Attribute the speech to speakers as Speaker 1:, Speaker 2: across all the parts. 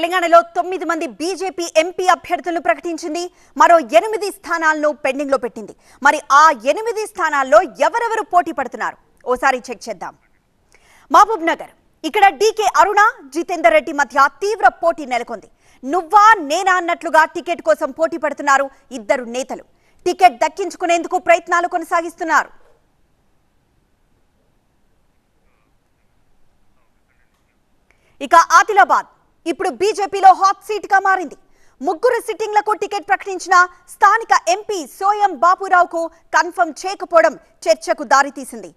Speaker 1: తెలంగాణలో తొమ్మిది మంది బీజేపీ ఎంపీ అభ్యర్థులను ప్రకటించింది. మరో ఎనిమిది స్థానాలను పెండింగ్లో పెట్టింది. మరి ఆ ఎనిమిది స్థానాల్లో ఎవరెవరు పోటీ పడుతున్నారు? ఓసారి చెక్ చేద్దాం. మహబూబ్ నగర్. ఇక్కడ డీకే అరుణ జితేందర్ రెడ్డి మధ్య తీవ్ర పోటీ నెలకొంది. నువ్వా నేనా అన్నట్లుగా టికెట్ కోసం పోటీ పడుతున్నారు ఇద్దరు నేతలు. టికెట్ దక్కించుకునేందుకు ప్రయత్నాలు కొనసాగిస్తున్నారు. ఇక ఆదిలాబాద్. ఇప్పుడు బీజేపీలో హాట్ సీట్గా మారింది. ముగ్గురు సిట్టింగ్లకు టికెట్ ప్రకటించిన స్థానిక ఎంపీ సోయం బాపురావుకు కన్ఫర్మ్ చేయకపోవడం చర్చకు దారితీసింది.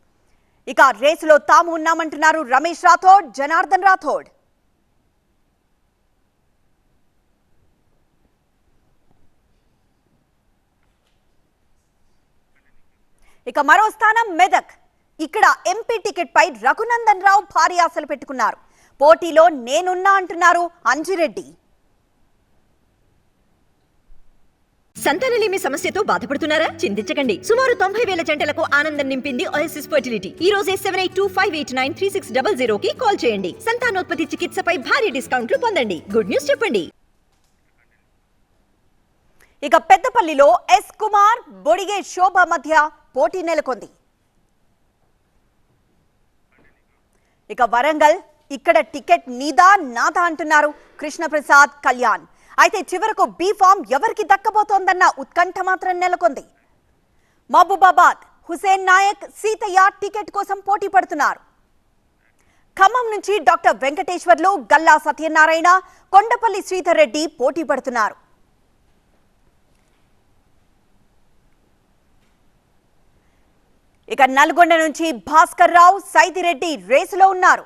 Speaker 1: ఇక రేసులో తాము ఉన్నామంటున్నారు రమేష్ రాథోడ్ జనార్దన్ రాథోడ్. ఇక మరో స్థానం మెదక్. ఇక్కడ ఎంపీ టికెట్ పై రఘునందన్ రావు భారీ ఆశలు పెట్టుకున్నారు. పోటీలో నేనున్నా అంటున్నారు అంజిరెడ్డి.
Speaker 2: సంతానలేమి సమస్యతో బాధపడుతున్నారా? చింతించకండి. సుమారు తొంభై వేల జంటలకు ఆనందం నింపింది ఓఎస్ఎస్ ఫర్టిలిటీ ఈ రోజే seven eight two five eight nine three six double zero కి కాల్ చేయండి. సంతానోత్పత్తి చికిత్సపై భారీ డిస్కౌంట్లు పొందండి. గుడ్ న్యూస్ చెప్పండి.
Speaker 1: ఇక పెద్దపల్లిలో ఎస్ కుమార్ బొడిగే శోభ మధ్య పోటీ నెలకొంది. ఇక వరంగల్ ఇక్కడ టికెట్ నీదా నాదా అంటున్నారు కృష్ణప్రసాద్ కళ్యాణ్. అయితే చివరకు బీ ఫామ్ ఎవరికి దక్కబోతోందన్న ఉత్కంఠ మాత్రం నెలకొంది. మహబూబాబాద్ హుసేన్ నాయక్ సీతయ్య టికెట్ కోసం పోటీ పడుతున్నారు. ఖమ్మం నుంచి డాక్టర్ వెంకటేశ్వర్లు గల్లా సత్యనారాయణ కొండపల్లి శ్రీధర్ రెడ్డి పోటీ పడుతున్నారు. ఇక నల్గొండ నుంచి భాస్కర్ రావు సైదిరెడ్డి రేసులో ఉన్నారు.